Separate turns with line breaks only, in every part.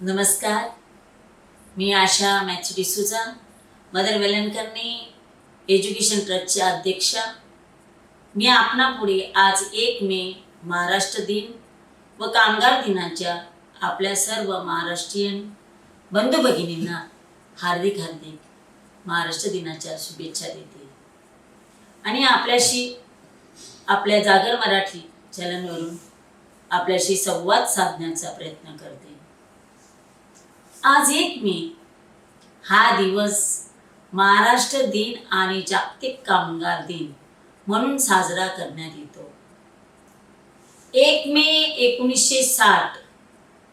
नमस्कार मी Asha Matthew D'Souza mother Velankanni education ट्रस्टच्या अध्यक्षा. मी आपणापुढे आज एक मे महाराष्ट्र दिन व कामगार दिनाच्या आपल्या सर्व महाराष्ट्रीयन बंधू भगिनींना हार्दिक हार्दिक महाराष्ट्र दिनाच्या शुभेच्छा देते. आणि आपल्याशी आपल्या जागर मराठी चॅनलवरून आपल्याशी संवाद साधण्याचा प्रयत्न करते. आज एक मे. हा दिवस महाराष्ट्र दिन आणि जागतिक कामगार दिन म्हणून साजरा करण्यात येतो. एक मे एकोणीसशे साठ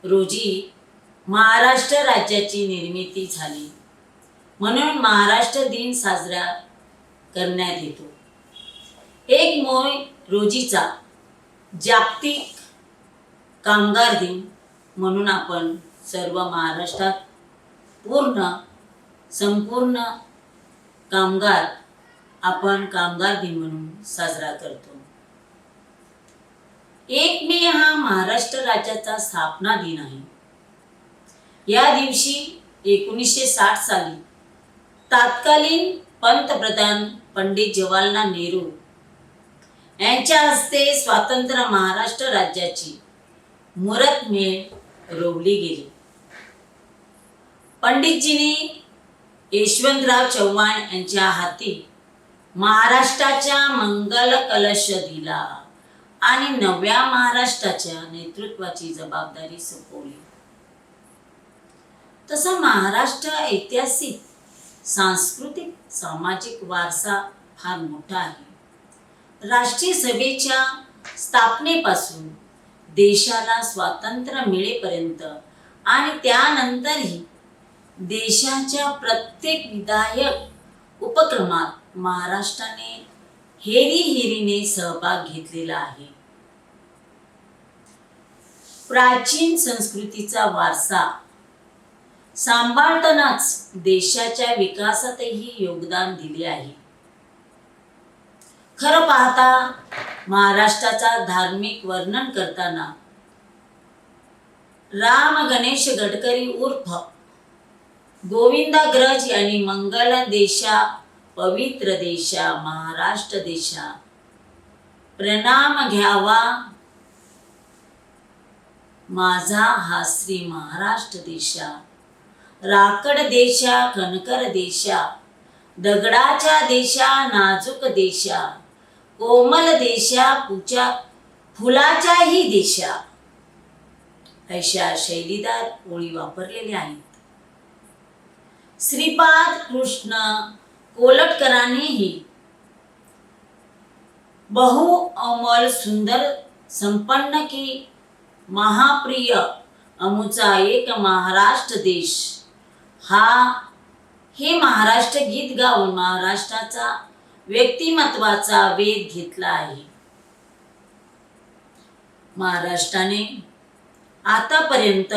रोजी महाराष्ट्र राज्याची निर्मिती झाली म्हणून महाराष्ट्र दिन साजरा करण्यात येतो. एक मे रोजीचा जागतिक कामगार दिन म्हणून आपण सर्व महाराष्ट्रात पूर्ण संपूर्ण कामगार आपण कामगार दिन म्हणून साजरा करतो. एक मे हा महाराष्ट्र राज्याचा स्थापना दिन आहे. या दिवशी एकोणीसशे साठ साली तत्कालीन पंतप्रधान पंडित जवाहरलाल नेहरू यांच्या हस्ते स्वातंत्र्य महाराष्ट्र राज्याची मुरतमेळ रोवली गेली. पंडितजींनी यशवंतराव चव्हाण यांच्या हाती महाराष्ट्राच्या मंगल कलश दिला आणि नव्या महाराष्ट्राच्या नेतृत्वाची जबाबदारी सोपवली. तसा महाराष्ट्र ऐतिहासिक सांस्कृतिक सामाजिक वारसा फार मोठा आहे. राष्ट्रीय सभेच्या स्थापनेपासून देशाला स्वातंत्र्य मिळेपर्यंत आणि त्यानंतरही देशाच्या प्रत्येक विधायक उपक्रमात महाराष्ट्राने हेरी हेरीने सहभाग घेतलेला आहे. प्राचीन संस्कृतीचा वारसा सांभाळतानाच देशाच्या विकासातही योगदान दिले आहे. खरं पाहता महाराष्ट्राचा धार्मिक वर्णन करताना राम गणेश गडकरी उर्फ गोविंदाग्रज यांनी मंगल देशा पवित्र देशा महाराष्ट्र देशा. प्रणाम घ्यावा. माझा हा श्री महाराष्ट्र देशा. राकड देशा कणकर देशा दगडाच्या देशा नाजूक देशा कोमल देशा पूच्या फुलाच्याही देशा. अशा शैलीदार ओळी वापरलेल्या आहेत. श्रीपाद कृष्ण कोलटकरांनीही बहु अमल सुंदर संपन्न की महाप्रिय अमुचा एक महाराष्ट्र देश. हा हे महाराष्ट्र गीत गाऊन महाराष्ट्राचा व्यक्तिमत्वाचा वेध घेतला आहे. महाराष्ट्राने आतापर्यंत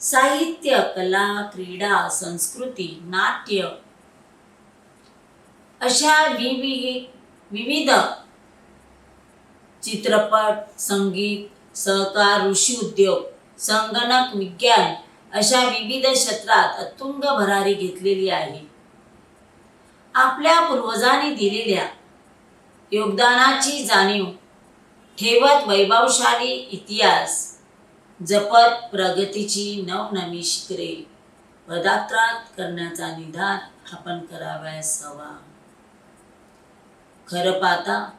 साहित्य कला क्रीडा संस्कृती नाट्य अशा विविध विविध चित्रपट संगीत सहकार ऋषी उद्योग संगणक विज्ञान अशा विविध क्षेत्रात अतुंग भरारी घेतलेली आहे. आपल्या पूर्वजांनी दिलेल्या योगदानाची जाणीव ठेवत वैभवशाली इतिहास जपत प्रगतीची नवनवी शिखरे. पदाक्रांत करण्याचा निधान आपण करावयास हवा. खरं पाहता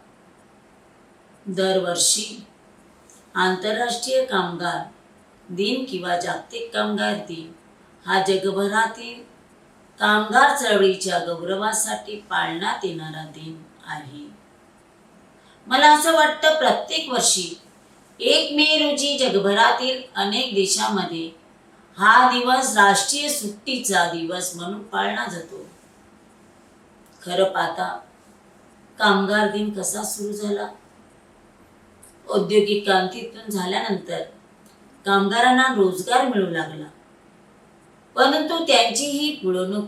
दरवर्षी आंतरराष्ट्रीय कामगार दिन किंवा जागतिक कामगार दिन हा जगभरातील कामगार चळवळीच्या गौरवासाठी पाळण्यात येणारा दिन आहे. मला असं वाटतं प्रत्येक वर्षी एक मे रोजी जगभरातील अनेक देशामध्ये हा दिवस राष्ट्रीय सुट्टीचा दिवस म्हणून पाळला जातो. खरं पाहता कामगार दिन कसा सुरू झाला? औद्योगिक क्रांतीतून झाल्यानंतर कामगारांना रोजगार मिळू लागला. परंतु त्यांचीही पुळवणूक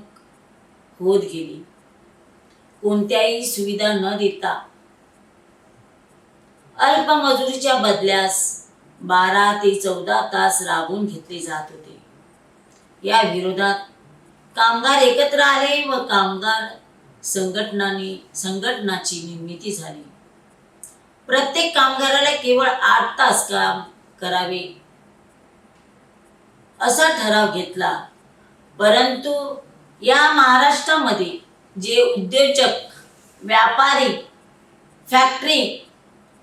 होत गेली. कोणत्याही सुविधा न देता अल्प मजुरीच्या बदल्यास बारा ते चौदा तास राबवून घेतले जात होते. या विरोधात कामगार एकत्र आले व कामगार संघटनाने संघटनाची निर्मिती झाली. प्रत्येक कामगाराला केवळ आठ तास काम करावे असा ठराव घेतला. परंतु या महाराष्ट्रामध्ये जे उद्योजक व्यापारी फॅक्टरी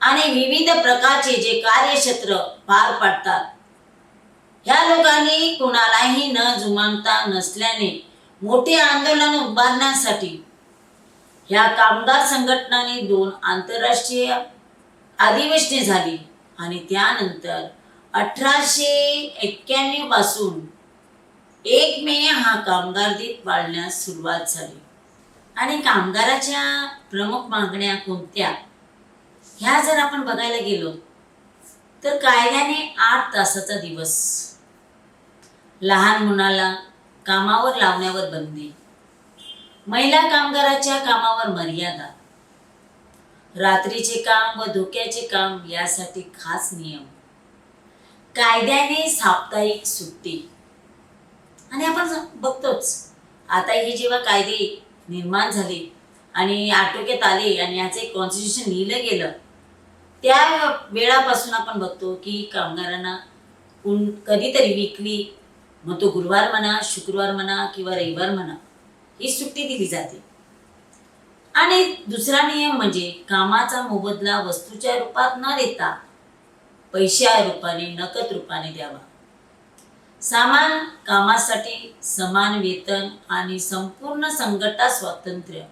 आणि विविध प्रकारचे जे कार्यक्षेत्र पार पाडतात. ह्या लोकांनी कुणालाही न जुमानता नसल्याने मोठे आंदोलन उभारण्यासाठी ह्या कामगार संघटनाने दोन आंतरराष्ट्रीय अधिवेशने झाली आणि त्यानंतर अठराशे एक्क्याण्णवपासून एक मे हा कामगार दिन पाळण्यास सुरुवात झाली. आणि कामगाराच्या प्रमुख मागण्या कोणत्या? ह्या जर आपण बघायला गेलो तर कायद्याने आठ तासाचा दिवस. लहान मुलाला कामावर लावण्यावर बंदी. महिला कामगाराच्या कामावर मर्यादा. रात्रीचे काम व धोक्याचे काम यासाठी खास नियम. कायद्याने साप्ताहिक सुट्टी. आणि आपण बघतोच आता हे जेव्हा कायदे निर्माण झाले आणि आटोक्यात आले आणि याचं एक कॉन्स्टिट्यूशन लिहिलं गेलं त्या वेळापासून आपण बघतो की कामगारांना कुण कधीतरी विकली मग तो गुरुवार म्हणा शुक्रवार म्हणा किंवा रविवार म्हणा ही सुट्टी दिली जाते. आणि दुसरा नियम म्हणजे कामाचा मोबदला वस्तूच्या रूपात न देता पैशा रूपाने नकद रूपाने द्यावा. सामान कामासाठी समान वेतन आणि संपूर्ण संघटा स्वातंत्र्य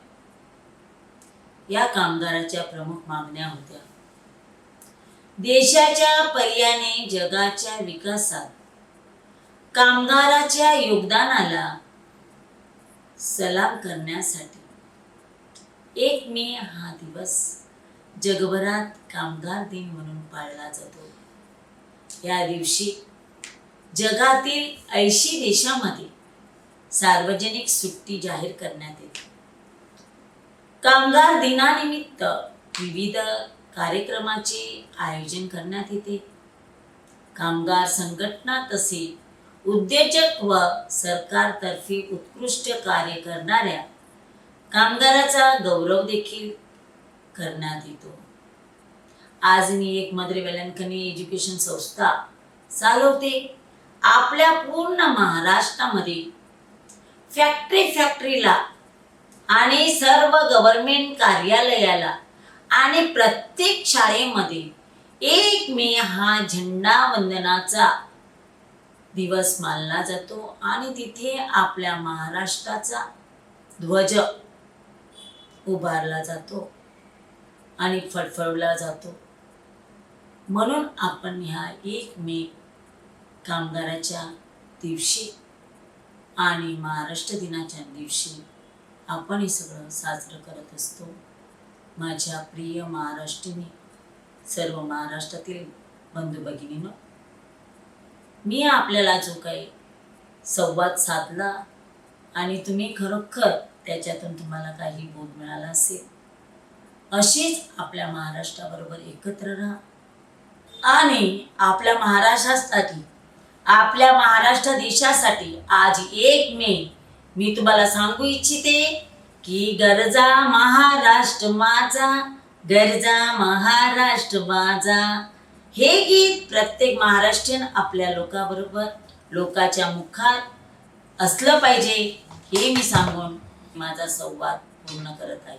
या कामगाराच्या प्रमुख मागण्या होत्या. देशाच्या पर्याने जगाच्या विकासात कामगाराच्या योगदानाला सलाम करण्यासाठी. एक मे हा दिवस जगभरात कामगार दिन म्हणून पाळला जातो. या दिवशी जगातील ऐंशी देशामध्ये सार्वजनिक सुट्टी जाहीर करण्यात येते. कामगार दिनानिमित्त विविध कार्यक्रमाचे आयोजन करण्यात येते. कामगार संघटना तसे उद्योजक व सरकारतर्फे उत्कृष्ट कार्य करणाऱ्या कामगाराचा गौरव देखील करण्यात येतो. आज मी एक मद्रे वेलंकनी एज्युकेशन संस्था चालवते. आपल्या पूर्ण महाराष्ट्रामध्ये फॅक्टरी फॅक्टरीला आणि सर्व गव्हर्नमेंट कार्यालयाला आणि प्रत्येक शाळेमध्ये एक मे हा झेंडा वंदनाचा दिवस मानला जातो आणि तिथे आपल्या महाराष्ट्राचा ध्वज उभारला जातो आणि फडफडला जातो. म्हणून आपण ह्या एक मे कामगाराच्या दिवशी आणि महाराष्ट्र दिनाच्या दिवशी आपण हे सगळं साजरं करत असतो. माझ्या प्रिय महाराष्ट्रीने सर्व महाराष्ट्रातील बंधू भगिनीनं मी आपल्याला जो काही संवाद साधला आणि तुम्ही खरोखर त्याच्यातून तुम्हाला काही बोध मिळाला असेल अशीच आपल्या महाराष्ट्राबरोबर एकत्र राहा आणि आपल्या महाराष्ट्रासाठी आपल्या महाराष्ट्र देशासाठी आज एक मे मी तुम्हाला सांगू इच्छिते की गरजा महाराष्ट्र माझा गरजा महाराष्ट्र माझा. हे गीत प्रत्येक महाराष्ट्रीयन आपल्या लोकाबरोबर लोकाच्या मुखात असलं पाहिजे हे मी सांगून माझा संवाद पूर्ण करत आहे.